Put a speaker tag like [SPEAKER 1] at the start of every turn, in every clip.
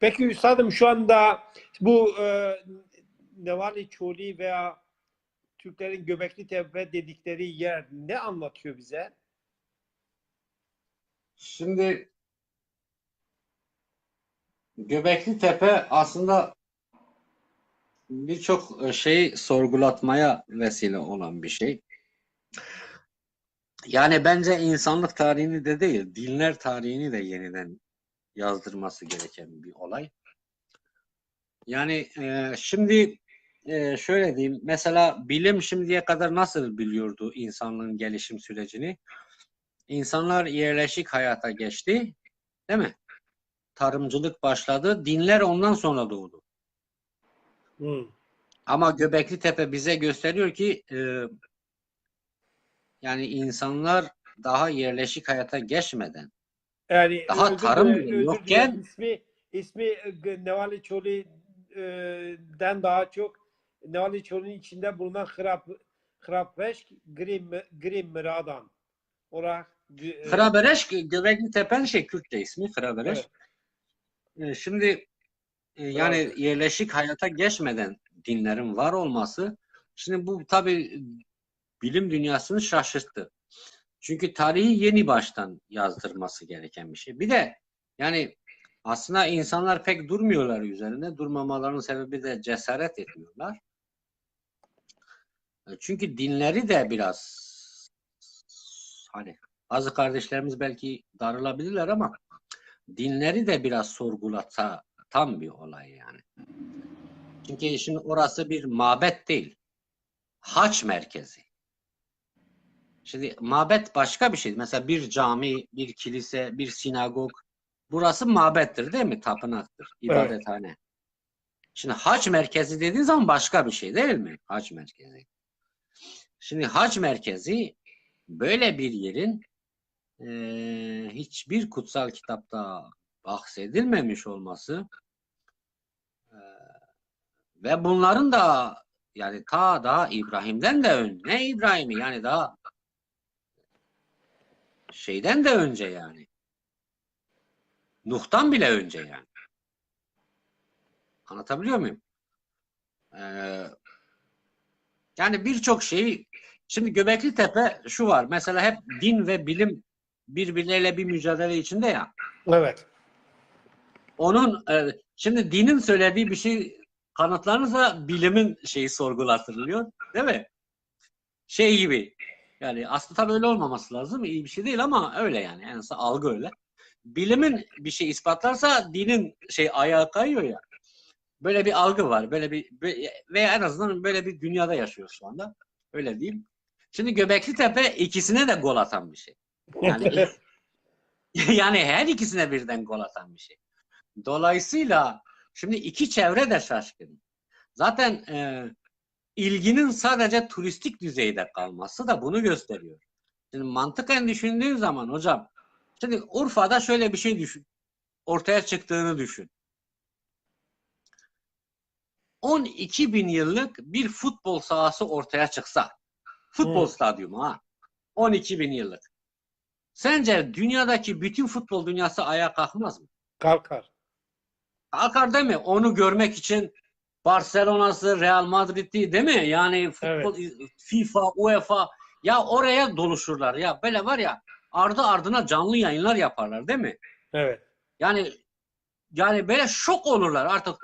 [SPEAKER 1] Peki üstadım şu anda bu e, Nevali Çoli veya Türklerin Göbekli Tepe dedikleri yer ne anlatıyor bize?
[SPEAKER 2] Şimdi Göbekli Tepe aslında birçok e, şeyi sorgulatmaya vesile olan bir şey. Yani bence insanlık tarihini de değil, dinler tarihini de yeniden yazdırması gereken bir olay. Yani e, şimdi e, şöyle diyeyim, mesela bilim şimdiye kadar nasıl biliyordu insanlığın gelişim sürecini? İnsanlar yerleşik hayata geçti, değil mi? Tarımcılık başladı, dinler ondan sonra doğdu.
[SPEAKER 1] Hı.
[SPEAKER 2] Ama Göbekli Tepe bize gösteriyor ki e, yani insanlar daha yerleşik hayata geçmeden
[SPEAKER 1] Yani
[SPEAKER 2] Daha tarım
[SPEAKER 1] dilerim,
[SPEAKER 2] bile yokken-
[SPEAKER 1] ismi ismi e, Nevali Çoli'den daha çok Nevali Çoli'nin içinde bulunan Hrap Hrapveşk Grim Grim Miradan olarak e,
[SPEAKER 2] Hrabereş Göbekli Tepe'nin şey Kürtçe ismi Hrabereş.
[SPEAKER 1] Evet.
[SPEAKER 2] E, Şimdi e, yani
[SPEAKER 1] Evet.
[SPEAKER 2] yerleşik hayata geçmeden dinlerin var olması şimdi bu tabi bilim dünyasını şaşırttı. Çünkü tarihi yeni baştan yazdırması gereken bir şey. Bir de yani aslında insanlar pek durmuyorlar üzerinde. Durmamalarının sebebi de cesaret etmiyorlar. E, Çünkü dinleri de biraz hani bazı kardeşlerimiz belki darılabilirler ama dinleri de biraz sorgulatsa tam bir olay yani. Çünkü şimdi orası bir mabet değil. Haç merkezi. Şimdi mabet başka bir şey. Mesela bir cami, bir kilise, bir sinagog. Burası mabettir değil mi? Tapınaktır, ibadethane. Şimdi hac merkezi dediğin zaman başka bir şey değil mi? Hac merkezi. Şimdi hac merkezi böyle bir yerin eee, hiçbir kutsal kitapta bahsedilmemiş olması eee, ve bunların da yani ta daha İbrahim'den de önce ne İbrahim'i yani daha şeyden de önce yani Nuh'tan bile önce yani. Anlatabiliyor muyum? Ee, yani birçok şeyi şimdi Göbekli Tepe şu var. Mesela hep din ve bilim birbirleriyle bir mücadele içinde ya.
[SPEAKER 1] evet.
[SPEAKER 2] Onun e, şimdi dinin söylediği bir şey kanıtlanırsa bilimin şeyi sorgulatılıyor. Değil mi? Şey gibi. Yani aslında tabii öyle olmaması lazım. İyi bir şey değil ama öyle yani. En azından algı öyle. Bilimin bir şey ispatlarsa dinin şey ayağa kayıyor ya. Böyle bir algı var. Böyle bir ve- veya en azından böyle bir dünyada yaşıyoruz şu anda. Öyle diyeyim. Şimdi Göbekli Tepe ikisine de gol atan bir şey. Yani yani her ikisine birden gol atan bir şey. Dolayısıyla şimdi iki çevre de şaşkın. Zaten e, ilginin sadece turistik düzeyde kalması da bunu gösteriyor. Şimdi mantıken düşündüğün zaman hocam, şimdi Urfa'da şöyle bir şey düşün. Ortaya çıktığını düşün. 12 bin yıllık bir futbol sahası ortaya çıksa, futbol
[SPEAKER 1] Hmm.
[SPEAKER 2] stadyumu ha, 12 bin yıllık. Sence dünyadaki bütün futbol dünyası ayağa kalkmaz mı?
[SPEAKER 1] Kalkar.
[SPEAKER 2] Kalkar değil mi? Onu görmek için Barcelona'sı, Real Madrid'i değil mi? Yani futbol, FIFA, UEFA ya oraya doluşurlar ya. Böyle var ya ardı ardına canlı yayınlar yaparlar değil mi?
[SPEAKER 1] Evet.
[SPEAKER 2] Yani yani böyle şok olurlar artık.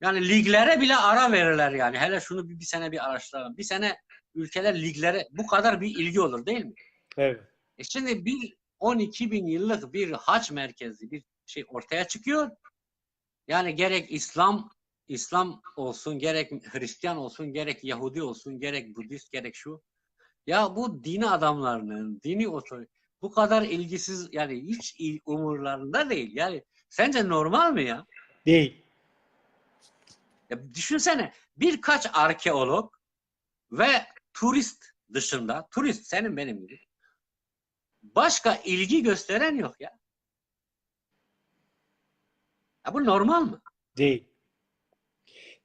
[SPEAKER 2] Yani liglere bile ara verirler yani. Hele şunu bir, bir sene bir araştıralım. Bir sene ülkeler liglere bu kadar bir ilgi olur değil mi?
[SPEAKER 1] Evet.
[SPEAKER 2] E şimdi bir 12 bin yıllık bir haç merkezi bir şey ortaya çıkıyor. Yani gerek İslam İslam olsun, gerek Hristiyan olsun, gerek Yahudi olsun, gerek Budist, gerek şu. Ya bu dini adamlarının, dini otor bu kadar ilgisiz yani hiç il- umurlarında değil. Yani sence normal mi ya?
[SPEAKER 1] Değil.
[SPEAKER 2] Ya düşünsene birkaç arkeolog ve turist dışında, turist senin benim gibi başka ilgi gösteren yok ya. Ya bu normal mı?
[SPEAKER 1] Değil.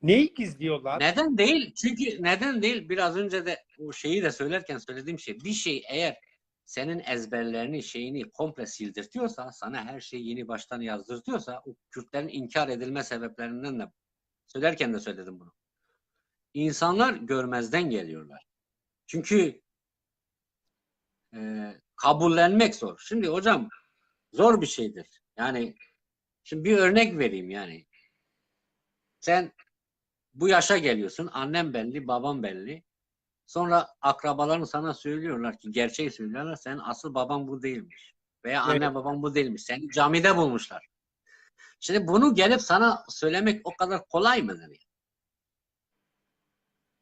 [SPEAKER 1] Neyi gizliyorlar?
[SPEAKER 2] Neden değil? Çünkü neden değil? Biraz önce de o şeyi de söylerken söylediğim şey. Bir şey eğer senin ezberlerini, şeyini komple sildirtiyorsa, sana her şeyi yeni baştan yazdırtıyorsa, o Kürtlerin inkar edilme sebeplerinden de söylerken de söyledim bunu. İnsanlar görmezden geliyorlar. Çünkü e, kabullenmek zor. Şimdi hocam zor bir şeydir. Yani şimdi bir örnek vereyim yani. Sen bu yaşa geliyorsun. Annem belli, babam belli. Sonra akrabaların sana söylüyorlar ki gerçeği söylüyorlar. Senin asıl baban bu değilmiş. Veya anne
[SPEAKER 1] Evet.
[SPEAKER 2] baban bu değilmiş. Seni camide bulmuşlar. Şimdi bunu gelip sana söylemek o kadar kolay mıdır? yani?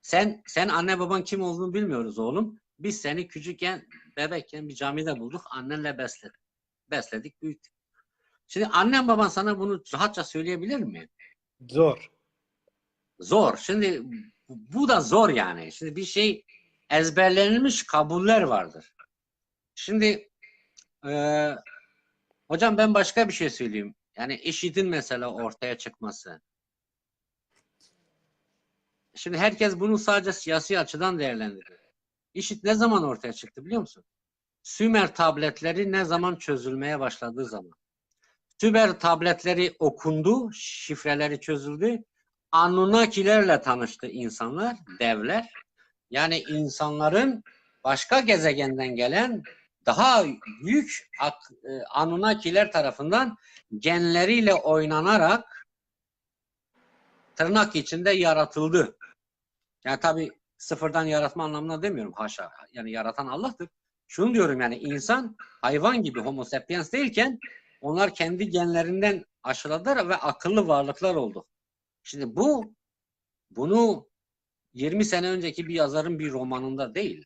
[SPEAKER 2] Sen sen anne baban kim olduğunu bilmiyoruz oğlum. Biz seni küçükken bebekken bir camide bulduk. Annenle besledik. Besledik, büyüttük. Şimdi annen baban sana bunu rahatça söyleyebilir mi?
[SPEAKER 1] Zor.
[SPEAKER 2] Zor. Şimdi bu da zor yani. Şimdi bir şey ezberlenmiş kabuller vardır. Şimdi eee, hocam ben başka bir şey söyleyeyim. Yani IŞİD'in mesela ortaya çıkması. Şimdi herkes bunu sadece siyasi açıdan değerlendiriyor. IŞİD ne zaman ortaya çıktı biliyor musun? Sümer tabletleri ne zaman çözülmeye başladığı zaman. Sümer tabletleri okundu, şifreleri çözüldü. Anunnakilerle tanıştı insanlar, devler. Yani insanların başka gezegenden gelen daha büyük e, Anunnakiler tarafından genleriyle oynanarak tırnak içinde yaratıldı. Yani tabi sıfırdan yaratma anlamına demiyorum haşa. Yani yaratan Allah'tır. Şunu diyorum yani insan hayvan gibi homo sapiens değilken onlar kendi genlerinden aşıladılar ve akıllı varlıklar oldu. Şimdi bu bunu 20 sene önceki bir yazarın bir romanında değil.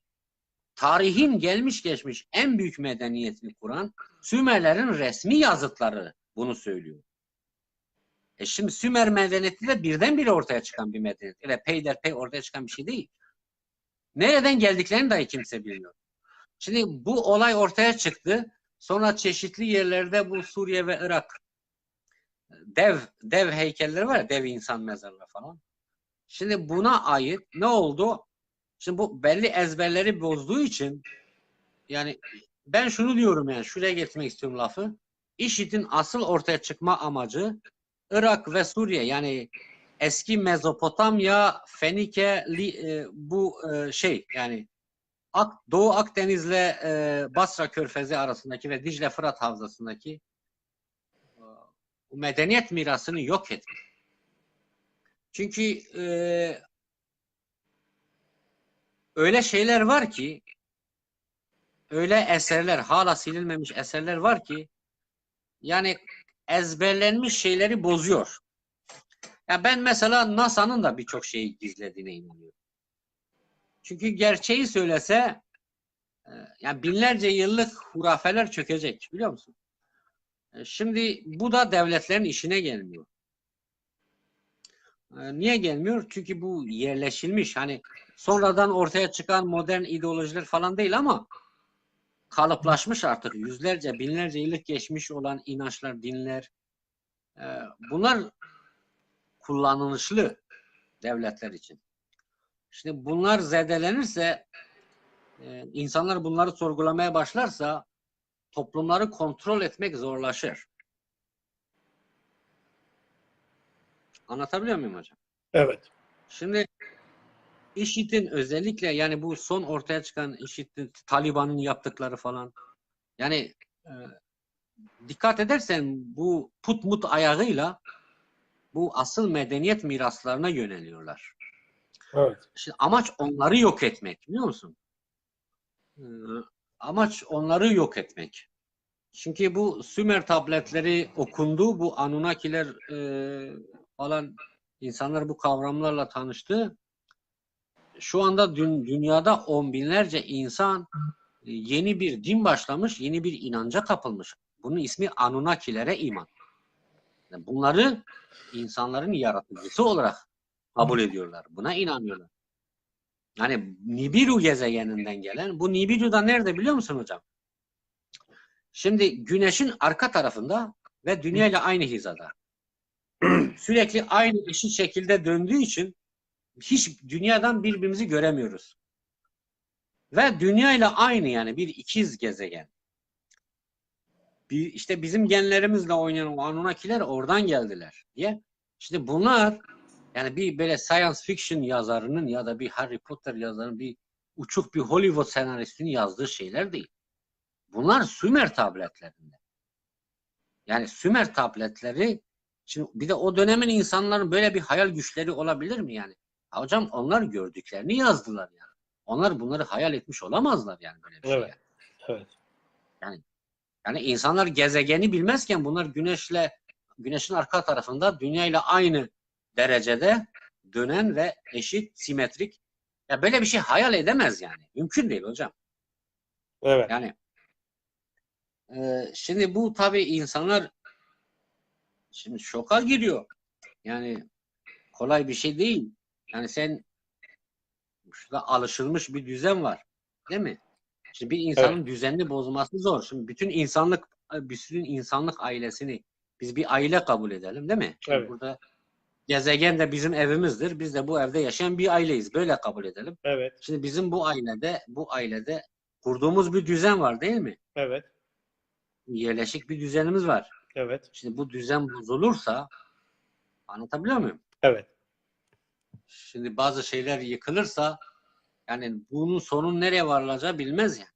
[SPEAKER 2] Tarihin gelmiş geçmiş en büyük medeniyetini kuran Sümerlerin resmi yazıtları bunu söylüyor. E şimdi Sümer medeniyeti de birdenbire ortaya çıkan bir medeniyet. Öyle peyderpey ortaya çıkan bir şey değil. Nereden geldiklerini dahi kimse bilmiyor. Şimdi bu olay ortaya çıktı. Sonra çeşitli yerlerde bu Suriye ve Irak dev dev heykelleri var ya, dev insan mezarları falan. Şimdi buna ait ne oldu? Şimdi bu belli ezberleri bozduğu için yani ben şunu diyorum yani şuraya getirmek istiyorum lafı. IŞİD'in asıl ortaya çıkma amacı Irak ve Suriye yani eski Mezopotamya, Fenike, Li- e, bu e, şey yani Ak, Doğu Akdeniz'le e, Basra Körfezi arasındaki ve Dicle Fırat Havzası'ndaki medeniyet mirasını yok etmek. Çünkü e, öyle şeyler var ki öyle eserler hala silinmemiş eserler var ki yani ezberlenmiş şeyleri bozuyor. Ya ben mesela NASA'nın da birçok şeyi gizlediğine inanıyorum. Çünkü gerçeği söylese e, yani binlerce yıllık hurafeler çökecek biliyor musun? E, Şimdi bu da devletlerin işine gelmiyor. E, Niye gelmiyor? Çünkü bu yerleşilmiş. Hani sonradan ortaya çıkan modern ideolojiler falan değil ama kalıplaşmış artık yüzlerce, binlerce yıllık geçmiş olan inançlar, dinler. e, Bunlar kullanılışlı devletler için. Şimdi bunlar zedelenirse insanlar bunları sorgulamaya başlarsa toplumları kontrol etmek zorlaşır. Anlatabiliyor muyum hocam?
[SPEAKER 1] Evet.
[SPEAKER 2] Şimdi IŞİD'in özellikle yani bu son ortaya çıkan IŞİD'in Taliban'ın yaptıkları falan yani e, dikkat edersen bu put mut ayağıyla bu asıl medeniyet miraslarına yöneliyorlar.
[SPEAKER 1] Evet.
[SPEAKER 2] Şimdi amaç onları yok etmek biliyor musun? Amaç onları yok etmek. Çünkü bu Sümer tabletleri okundu. Bu Anunnakiler e, falan insanlar bu kavramlarla tanıştı. Şu anda dün, dünyada on binlerce insan e, yeni bir din başlamış, yeni bir inanca kapılmış. Bunun ismi Anunnakilere iman. Bunları insanların yaratıcısı olarak kabul ediyorlar. Buna inanıyorlar. Yani Nibiru gezegeninden gelen, bu Nibiru da nerede biliyor musun hocam? Şimdi güneşin arka tarafında ve dünya ile aynı hizada. Sürekli aynı eşit şekilde döndüğü için hiç dünyadan birbirimizi göremiyoruz. Ve dünya ile aynı yani bir ikiz gezegen. Bir, işte bizim genlerimizle oynayan o Anunnakiler oradan geldiler diye. İşte bunlar yani bir böyle science fiction yazarının ya da bir Harry Potter yazarının bir uçuk bir Hollywood senaristinin yazdığı şeyler değil. Bunlar Sümer tabletlerinde. Yani Sümer tabletleri şimdi bir de o dönemin insanların böyle bir hayal güçleri olabilir mi yani? Ha hocam onlar gördüklerini yazdılar yani. Onlar bunları hayal etmiş olamazlar yani böyle bir şey.
[SPEAKER 1] Evet. Evet.
[SPEAKER 2] Yani insanlar gezegeni bilmezken bunlar güneşle güneşin arka tarafında dünya ile aynı derecede dönen ve eşit simetrik. Ya böyle bir şey hayal edemez yani. Mümkün değil hocam.
[SPEAKER 1] Evet.
[SPEAKER 2] Yani e, şimdi bu tabii insanlar şimdi şoka giriyor. Yani kolay bir şey değil. Yani sen şurada alışılmış bir düzen var. Değil mi? Şimdi bir insanın düzenini bozması zor. Şimdi bütün insanlık bütün insanlık ailesini biz bir aile kabul edelim değil mi? Şimdi
[SPEAKER 1] Evet.
[SPEAKER 2] burada gezegen de bizim evimizdir. Biz de bu evde yaşayan bir aileyiz. Böyle kabul edelim.
[SPEAKER 1] Evet.
[SPEAKER 2] Şimdi bizim bu ailede bu ailede kurduğumuz bir düzen var değil mi?
[SPEAKER 1] Evet.
[SPEAKER 2] Yerleşik bir düzenimiz var.
[SPEAKER 1] Evet.
[SPEAKER 2] Şimdi bu düzen bozulursa anlatabiliyor muyum?
[SPEAKER 1] Evet.
[SPEAKER 2] Şimdi bazı şeyler yıkılırsa yani bunun sonu nereye varılacağı bilmez yani.